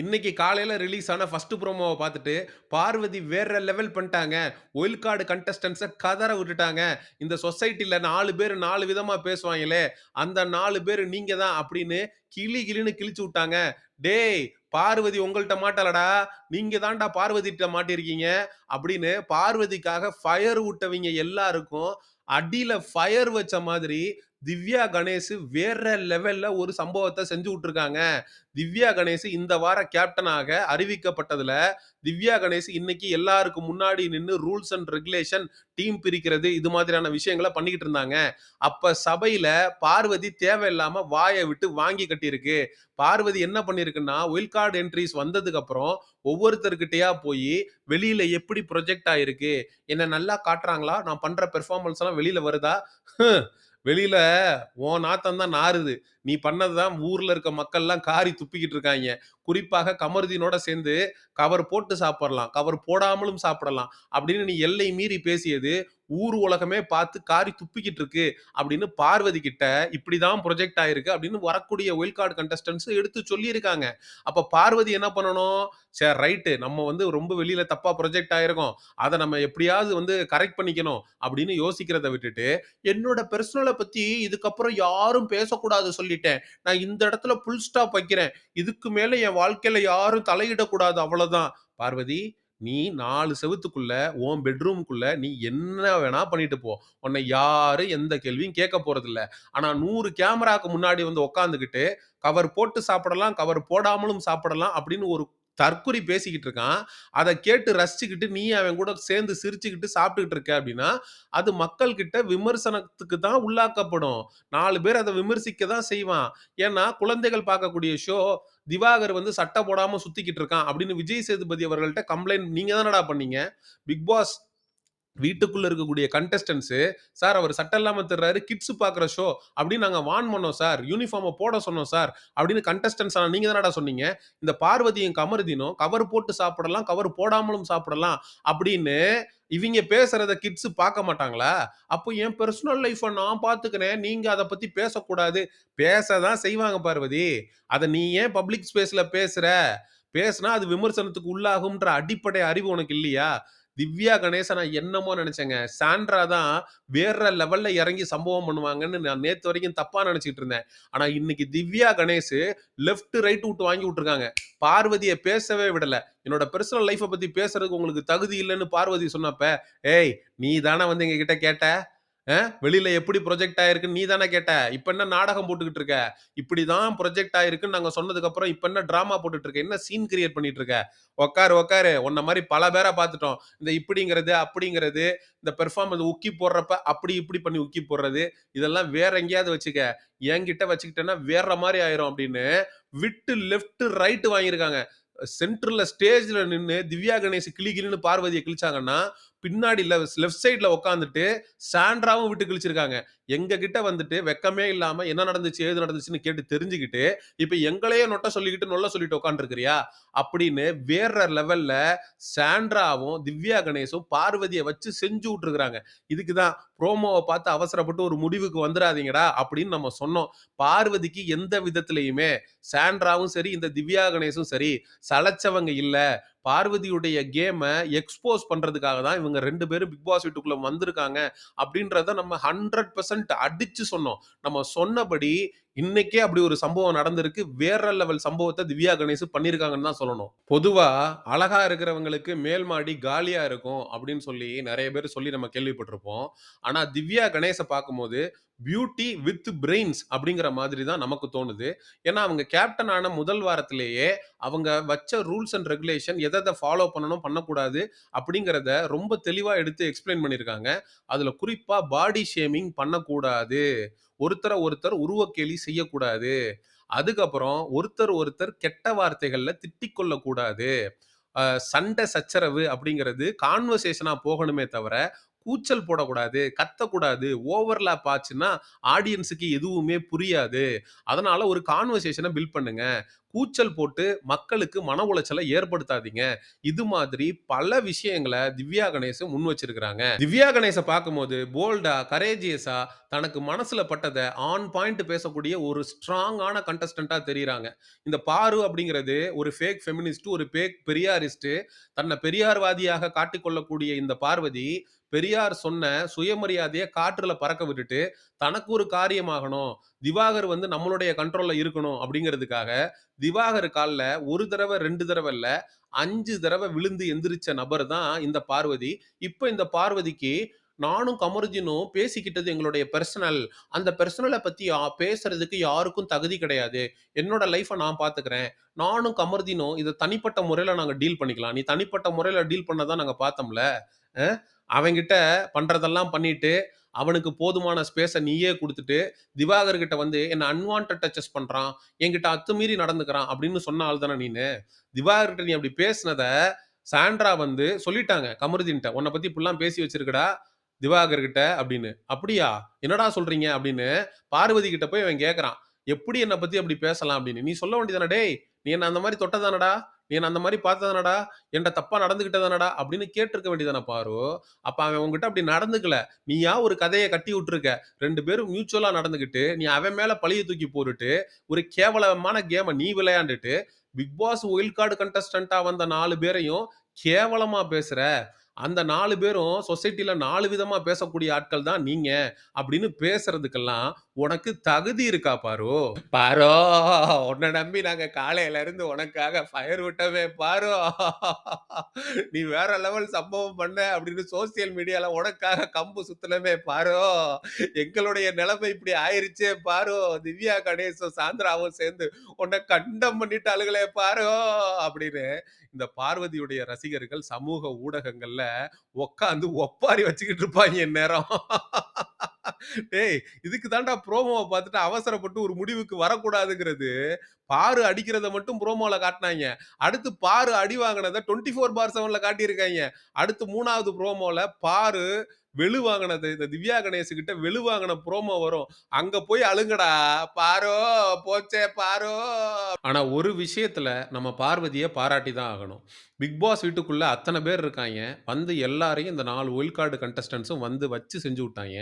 இன்னைக்கு காலையில் ரிலீஸ் ஆன ஃபர்ஸ்ட் ப்ரோமோவை பார்த்துட்டு, பார்வதி வேற லெவல் பண்ணிட்டாங்க. ஒயில் கார்டு கண்டஸ்டன்ஸை கதற விட்டுட்டாங்க. இந்த சொசைட்டியில் நாலு பேர் நாலு விதமாக பேசுவாங்களே, அந்த நாலு பேர் நீங்கள் தான் அப்படின்னு கிளி கிளின்னு கிழிச்சு விட்டாங்க. டேய்! பார்வதி உங்கள்கிட்ட மாட்டலடா. நீங்க தான்டா பார்வதிட்ட மாட்டியிருக்கீங்க. அப்படின்னு பார்வதிக்காக ஃபயர் விட்டவங்க எல்லாருக்கும் அடியில ஃபயர் வச்ச மாதிரி திவ்யா கணேஷ் வேற லெவல்ல ஒரு சம்பவத்தை செஞ்சு விட்டுருக்காங்க. திவ்யா கணேஷ் இந்த வார கேப்டனாக அறிவிக்கப்பட்டதுல, திவ்யா கணேஷ் இன்னைக்கு எல்லாருக்கும் முன்னாடி நின்று ரூல்ஸ் அண்ட் ரெகுலேஷன், டீம் பிரிக்கிறது இது மாதிரியான விஷயங்களை பண்ணிக்கிட்டு இருந்தாங்க. அப்ப சபையில பார்வதி தேவையில்லாம வாயை விட்டு வாங்கி கட்டியிருக்கு. பார்வதி என்ன பண்ணியிருக்குன்னா, ஒயில் கார்டு என்ட்ரீஸ் வந்ததுக்கு அப்புறம் ஒவ்வொருத்தர்கிட்டயா போய் வெளியில எப்படி ப்ரொஜெக்ட் ஆயிருக்கு? என்ன நல்லா காட்டுறாங்களா? நான் பண்ற பெர்ஃபார்மன்ஸ் எல்லாம் வெளியில வருதா? வெளியில உன் நாத்தம் தான் நாறுது. நீ பண்ணது தான் ஊர்ல இருக்க மக்கள்லாம் காரி துப்பிக்கிட்டு இருக்காங்க குறிப்பாக கமருதீனோட சேர்ந்து கவர் போட்டு சாப்பிடலாம். கவர் போடாமலும் சாப்பிடலாம். அப்படின்னு நீ எல்லை மீறி பேசியது, ஊர் உலகமே பார்த்து காரி துப்பிக்கிட்டு இருக்கு. அப்படின்னு பார்வதி கிட்ட இப்படிதான் ப்ரொஜெக்ட் ஆயிருக்கு அப்படின்னு வரக்கூடிய ஒயில் கார்டு கண்டஸ்டன்ஸ் எடுத்து சொல்லியிருக்காங்க. அப்ப பார்வதி என்ன பண்ணணும்? சரி ரைட்டு நம்ம வந்து ரொம்ப வெளியில தப்பா ப்ரொஜெக்ட் ஆயிருக்கோம். அதை நம்ம எப்படியாவது வந்து கரெக்ட் பண்ணிக்கணும் அப்படின்னு யோசிக்கிறத விட்டுட்டு, என்னோட பெர்சனல பத்தி இதுக்கப்புறம் யாரும் பேசக்கூடாது சொல்லிட்டேன். நான் இந்த இடத்துல புல் ஸ்டாப் வைக்கிறேன். இதுக்கு மேல என் வாழ்க்கையில யாரும் தலையிடக்கூடாது அவ்வளவுதான். பார்வதி, நீ நாலு செவத்துக்குள்ள உன் பெட்ரூம்க்குள்ள நீ என்ன வேணா பண்ணிட்டு போ. உன்னை யாரும் எந்த கேள்வியும் கேட்க போறதில்ல. ஆனா நூறு கேமராக்கு முன்னாடி வந்து உக்காந்துக்கிட்டு கவர் போட்டு சாப்பிடலாம், கவர் போடாமலும் சாப்பிடலாம் அப்படின்னு ஒரு தற்குறி பேசிக்கிட்டு இருக்கான். அதை கேட்டு ரசிச்சுக்கிட்டு, நீ அவன் கூட சேர்ந்து சிரிச்சுக்கிட்டு சாப்பிட்டுக்கிட்டு இருக்க அப்படின்னா, அது மக்கள்கிட்ட விமர்சனத்துக்கு தான் உள்ளாக்கப்படும். நாலு பேர் அதை விமர்சிக்க தான் செய்வான். ஏன்னா, குழந்தைகள் பார்க்கக்கூடிய ஷோ, திவாகர் வந்து சட்டை போடாம சுத்திக்கிட்டு இருக்கான் அப்படின்னு விஜய் சேதுபதி அவர்கள்ட்ட கம்ப்ளைண்ட் நீங்க தானடா பண்ணீங்க. பிக் பாஸ் வீட்டுக்குள்ள இருக்கக்கூடிய கண்டஸ்டன்ட்ஸ், "சார் அவர் சட்டம் இல்லாம தர்றாரு கிட்ஸ் பார்க்குற ஷோ அப்படின்னு நாங்க வான் பண்ணோம் சார். யூனிஃபார்மை போட சொன்னோம் சார்." அப்படின்னு கண்டஸ்டன்ஸ் ஆனால் நீங்க தானடா சொன்னீங்க. இந்த பார்வதியும், கமருதினும் கவர் போட்டு சாப்பிடலாம், கவர் போடாமலும் சாப்பிடலாம் அப்படின்னு இவங்க பேசுறத கிட்ஸ் பார்க்க மாட்டாங்களா? அப்போ என் பர்சனல் லைஃப்பை நான் பார்த்துக்கிறேன். நீங்க அதை பத்தி பேசக்கூடாது. பேச தான் செய்வாங்க பார்வதி. அதை நீ ஏன் பப்ளிக் ஸ்பேஸ்ல பேசுற? பேசுனா அது விமர்சனத்துக்கு உள்ளாகும்ன்ற அடிப்படை அறிவு உனக்கு இல்லையா? திவ்யா கணேசன் நான் என்னமோ நினைச்சேங்க சாண்ட்ரா தான் வேற லெவல்ல இறங்கி சம்பவம் பண்ணுவாங்கன்னு நான் நேத்து வரைக்கும் தப்பா நினைச்சிட்டு இருந்தேன். ஆனா இன்னைக்கு திவ்யா கணேஷ் லெஃப்ட், ரைட் விட்டு வாங்கி விட்டுருக்காங்க. பார்வதியை பேசவே விடல. என்னோட பெர்சனல் லைஃப்பை பத்தி பேசுறதுக்கு உங்களுக்கு தகுதி இல்லைன்னு பார்வதி சொன்னப்ப, "ஏய்! நீ தானே வந்து எங்ககிட்ட கேட்ட? வெளியில எப்படி ப்ரொஜெக்ட் ஆயிருக்குன்னு நீ தானே கேட்ட. இப்ப என்ன நாடகம் போட்டுக்கிட்டு இருக்க? இப்படிதான் ப்ரொஜெக்ட் ஆயிருக்குன்னு நாங்க சொன்னதுக்கு அப்புறம் இப்ப என்ன டிராமா போட்டுட்டு இருக்க? என்ன சீன் கிரியேட் பண்ணிட்டு இருக்க? உட்காரு, உட்காரு. உன்ன மாதிரி பல பேரை பார்த்துட்டோம். இந்த இப்படிங்கிறது, அப்படிங்கிறது, இந்த பெர்ஃபார்மன்ஸ் உக்கி போடுறப்ப அப்படி இப்படி பண்ணி உக்கி போடுறது, இதெல்லாம் வேற எங்கேயாவது வச்சுக்க. என்கிட்ட வச்சுக்கிட்டேன்னா வேற மாதிரி ஆயிரும்." அப்படின்னு விட்டு லெஃப்ட், ரைட் வாங்கியிருக்காங்க. சென்டர்ல ஸ்டேஜ்ல நின்று திவ்யா கணேஷ் கிளி கிளின்னு பார்வதியை கிழிச்சாங்கன்னா, பின்னாடி லெ லெஃப்ட் சைட்ல உட்காந்துட்டு சாண்ட்ராவும் விட்டு கிழிச்சிருக்காங்க. எங்க கிட்ட வந்துட்டு வெக்கமே இல்லாம என்ன நடந்துச்சு, ஏது நடந்துச்சுன்னு கேட்டு தெரிஞ்சுக்கிட்டு, இப்ப எங்களையே நொட்ட சொல்லிக்கிட்டு, நொல்ல சொல்லிட்டு உட்காந்துருக்கிறியா அப்படின்னு வேற லெவல்ல சாண்ட்ராவும், திவ்யா கணேஷும் பார்வதியை வச்சு செஞ்சு விட்டுருக்குறாங்க இதுக்கு தான் பார்த்து அவசரப்பட்டு ஒரு முடிவுக்கு வந்துடாதீங்கடா அப்படின்னு நம்ம சொன்னோம். பார்வதிக்கு எந்த விதத்திலையுமே சாண்ட்ராவும் சரி, இந்த திவ்யா கணேஷும் சரி, சளைச்சவங்க இல்ல. பார்வதியுடைய கேமை எக்ஸ்போஸ் பண்ணுறதுக்காக தான் இவங்க ரெண்டு பேரும் பிக் பாஸ் வீட்டுக்குள்ளே வந்திருக்காங்க. அப்படின்றத நம்ம ஹண்ட்ரட் பர்சன்ட் அடித்து சொன்னோம். நம்ம சொன்னபடி இன்னைக்கே அப்படி ஒரு சம்பவம் நடந்திருக்கு. வேற லெவல் சம்பவத்தை திவ்யா கணேஷ் பண்ணியிருக்காங்கன்னு தான் சொல்லணும். பொதுவா அழகா இருக்கிறவங்களுக்கு மேல் மாடி காலியா இருக்கும் அப்படின்னு சொல்லி நிறைய பேர் சொல்லி நம்ம கேள்விப்பட்டிருப்போம். ஆனா திவ்யா கணேஷ பார்க்கும்போது பியூட்டி வித் பிரெயின்ஸ் அப்படிங்கிற மாதிரி தான் நமக்கு தோணுது. ஏன்னா அவங்க கேப்டன் ஆன முதல் வாரத்திலேயே அவங்க வச்ச ரூல்ஸ் அண்ட் ரெகுலேஷன் எதை எதை ஃபாலோ பண்ணணும், பண்ணக்கூடாது அப்படிங்கிறத ரொம்ப தெளிவாக எடுத்து எக்ஸ்ப்ளைன் பண்ணியிருக்காங்க. அதில் குறிப்பாக பாடி ஷேமிங் பண்ணக்கூடாது. ஒருத்தரை ஒருத்தர் உருவக்கேலி செய்யக்கூடாது. அதுக்கப்புறம் ஒருத்தர் ஒருத்தர் கெட்ட வார்த்தைகள்ல திட்டிக்கொள்ளக்கூடாது சண்டை சச்சரவு அப்படிங்கிறது கான்வர்சேஷனா போகணுமே தவிர, கூச்சல் போடக்கூடாது, கத்தக்கூடாது. ஓவர்லேப் ஆச்சுன்னா ஆடியன்ஸுக்கு எதுவுமே புரியாது. அதனால ஒரு கான்வர்சேஷனை பில்ட் பண்ணுங்க. கூச்சல் போட்டு மக்களுக்கு மன உளைச்சலை ஏற்படுத்தாதீங்க. இது மாதிரி பல விஷயங்களை திவ்யா கணேசன் முன் வச்சிருக்கிறாங்க திவ்யா கணேஷ பார்க்கும்போது போல்டா, கரேஜியஸா தனக்கு மனசுல பட்டதை ஆன் பாயிண்ட் பேசக்கூடிய ஒரு ஸ்ட்ராங்கான கண்டஸ்டண்டா தெரியுறாங்க இந்த பாரு அப்படிங்கிறது ஒரு ஃபேக் ஃபெமினிஸ்ட், ஒரு ஃபேக் பெரியாரிஸ்ட் தன்னை பெரியார்வாதியாக காட்டிக்கொள்ளக்கூடிய இந்த பார்வதி, பெரியார் சொன்ன சுயமரியாதையை காற்றுல பறக்க விட்டுட்டு, தனக்கு ஒரு காரியமாகணும். திவாகர் வந்து நம்மளுடைய கண்ட்ரோல்ல இருக்கணும் அப்படிங்கிறதுக்காக, திவாகர் காலில் ஒரு தடவை ரெண்டு தடவை இல்ல, அஞ்சு தடவை விழுந்து எந்திரிச்ச நபர் தான் இந்த பார்வதி. இப்ப இந்த பார்வதிக்கு நானும் கமருதீனும் பேசிக்கிட்டது எங்களுடைய பர்சனல் அந்த பர்சனலை பத்தி யா பேசுறதுக்கு யாருக்கும் தகுதி கிடையாது. என்னோட லைஃப்ப நான் பார்த்துக்கிறேன். நானும் கமருதீனும் இதை தனிப்பட்ட முறையில நாங்க டீல் பண்ணிக்கலாம். நீ தனிப்பட்ட முறையில டீல் பண்ணதான் நாங்க பார்த்தோம்ல. அவங்கிட்ட அவன்கிட்ட பண்றதெல்லாம் பண்ணிட்டு, அவனுக்கு போதுமான ஸ்பேஸை நீயே கொடுத்துட்டு திவாகர் கிட்ட வந்து என்ன அன்வான்ட் டச்சஸ் பண்றான். என்கிட்ட அத்துமீறி நடந்துக்கிறான் அப்படின்னு சொன்ன ஆள் தானே நீனு. திவாகர் கிட்ட நீ அப்படி பேசினத சாண்ட்ரா வந்து சொல்லிட்டாங்க கமருதீன்ட்ட. உன்னை பத்தி இப்படிலாம் பேசி வச்சிருக்கடா திவாகர் கிட்ட" அப்படின்னு. "அப்படியா? என்னடா சொல்றீங்க?" அப்படின்னு பார்வதி கிட்ட போய் அவன் கேட்கறான் "எப்படி என்னை பத்தி அப்படி பேசலாம்?" அப்படின்னு. நீ சொல்ல வேண்டியதானடே நீ என்ன அந்த மாதிரி தொட்டதானடா நீ என்ன அந்த மாதிரி பார்த்ததானடா என்ட தப்பாக தப்பா அப்படின்னு கேட்டிருக்க வேண்டியதானே பாரு. அப்ப அவன் உன்கிட்ட அப்படி நடந்துக்கல. நீயா ஒரு கதையை கட்டி விட்டுருக்க. ரெண்டு பேரும் மியூச்சுவலா நடந்துகிட்டு, நீ அவன் மேல பழிய தூக்கி போட்டுட்டு, ஒரு கேவலமான கேமை நீ விளையாண்டுட்டு, பிக் பாஸ் ஒயில் கார்டு கண்டஸ்டன்ட்டா வந்த நாலு பேரையும் கேவலமா பேசுற. அந்த நாலு பேரும் சொசைட்டில நாலு விதமா பேசக்கூடிய ஆட்கள் தான் நீங்க. அப்படின்னு பேசுறதுக்கெல்லாம் உனக்கு தகுதி இருக்கா பாரு? பாரோ உன்னை நம்பி நாங்க காலையில இருந்து உனக்காக ஃபயர் விட்டவே பாரு. நீ வேற லெவல் சம்பவம் பண்ண அப்படின்னு சோசியல் மீடியால உனக்காக கம்பு சுத்தலமே பாரோ எங்களுடைய நிலைமை இப்படி ஆயிருச்சே பாரோ திவ்யா கணேஷும், சாந்திராவும் சேர்ந்து உன்ன கண்டம் பண்ணிட்டாளுகளே பாரோ அப்படின்னு இந்த பார்வதியுடைய ரசிகர்கள் சமூக ஊடகங்கள்ல உட்கார்ந்து ஒப்பாரி வச்சுக்கிட்டு இருப்பாங்க என் நேரம் டேய்! இதுக்கு தாண்டா ப்ரோமோவை பார்த்துட்டு அவசரப்பட்டு ஒரு முடிவுக்கு வரக்கூடாதுங்கிறது. பாரு அடிக்கிறத மட்டும் ப்ரோமோவில் காட்டினாங்க அடுத்து பாரு அடி வாங்கினதை டுவெண்ட்டி ஃபோர் பார் செவனில் காட்டியிருக்காங்க அடுத்து மூணாவது ப்ரோமோவில் பாரு வெளு வாங்கினது இந்த திவ்யா கணேஷ் கிட்ட வெளு வாங்கின ப்ரோமோ வரும். அங்க போய் அழுங்கடா. பாரோ போச்சே பாரோ ஆனா ஒரு விஷயத்துல நம்ம பார்வதிய பாராட்டி தான் ஆகணும். பிக் பாஸ் வீட்டுக்குள்ள அத்தனை பேர் இருக்காங்க வந்து எல்லாரையும் இந்த நாலு ஒயில் கார்டு கண்டஸ்டன்ஸும் வந்து வச்சு செஞ்சு விட்டாங்க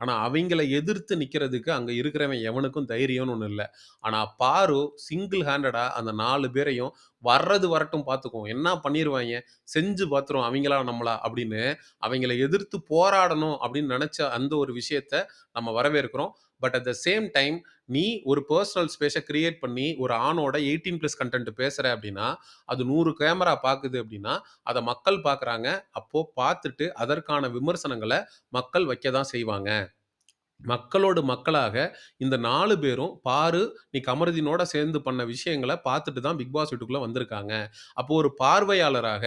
ஆனா அவங்கள எதிர்த்து நிக்கிறதுக்கு அங்க இருக்கிறவன் எவனுக்கும் தைரியம்னு ஒண்ணு இல்ல. ஆனா பாரு சிங்கிள் ஹேண்டடா அந்த நாலு பேரையும் வர்றது வரட்டும் பார்த்துக்குவோம். என்ன பண்ணிடுவாங்க செஞ்சு பார்த்துருவோம் அவங்களா நம்மளா அப்படின்னு அவங்கள எதிர்த்து போராடணும் அப்படின்னு நினச்ச அந்த ஒரு விஷயத்த நம்ம வரவேற்கிறோம். But at the same time நீ ஒரு பர்சனல் ஸ்பேஸை கிரியேட் பண்ணி ஒரு ஆணோட எயிட்டீன் ப்ளஸ் கண்டென்ட் பேசுகிற அப்படின்னா, அது நூறு கேமரா பார்க்குது அப்படின்னா, அதை மக்கள் பார்க்குறாங்க. அப்போது பார்த்துட்டு அதற்கான விமர்சனங்களை மக்கள் வைக்க தான் செய்வாங்க. மக்களோடு மக்களாக இந்த 4 பேரும் பாரு, நீ கமருதீனோட சேர்ந்து பண்ண விஷயங்கள பார்த்துட்டு தான் பிக் பாஸ் வீட்டுக்குள்ள வந்திருக்காங்க. அப்போ ஒரு பார்வையாளராக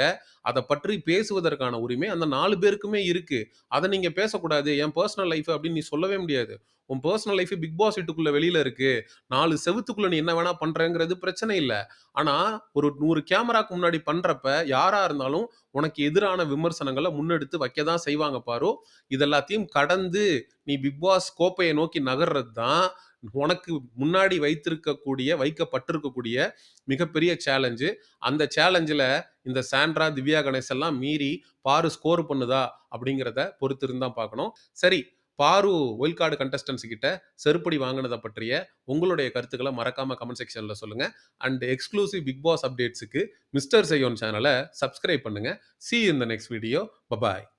அதை பற்றி பேசுவதற்கான உரிமை அந்த 4 பேருக்குமே இருக்கு. அத நீங்க பேசக்கூடாது. என் பெர்சனல் லைஃப் அப்படின்னு நீ சொல்லவே முடியாது. உன் பர்சனல் லைஃப் பிக் பாஸ் வீட்டுக்குள்ள வெளியில இருக்கு. நாலு செவத்துக்குள்ள நீ என்ன வேணா பண்றங்கிறது பிரச்சனை இல்லை ஆனா ஒரு நூறு கேமராக்கு முன்னாடி பண்றப்ப யாரா இருந்தாலும் உனக்கு எதிரான விமர்சனங்களை முன்னெடுத்து வைக்க தான் செய்வாங்க பாரு. இதெல்லாத்தையும் கடந்து நீ பிக் பாஸ் கோப்பையை நோக்கி நகர்றது தான் உனக்கு முன்னாடி வைத்திருக்கக்கூடிய வைக்கப்பட்டிருக்கக்கூடிய மிகப்பெரிய சேலஞ்சு. அந்த சேலஞ்சில் இந்த சாண்ட்ரா, திவ்யா கணேஷ் எல்லாம் மீறி பாரு ஸ்கோர் பண்ணுதா? அப்படிங்கிறத பொறுத்திருந்தான் பார்க்கணும். சரி பாரு ஒயில்ட் கார்டு கண்டஸ்டன்ஸ் கிட்ட செருப்படி வாங்கினதை பற்றிய உங்களுடைய கருத்துக்களை மறக்காம கமெண்ட் செக்ஷனில் சொல்லுங்க. அண்ட் எக்ஸ்க்ளூசிவ் பிக் பாஸ் அப்டேட்ஸுக்கு மிஸ்டர் செய்யோன் சேனலை சப்ஸ்கிரைப் பண்ணுங்க. சி இந்த த நெக்ஸ்ட் வீடியோ. பபாய்.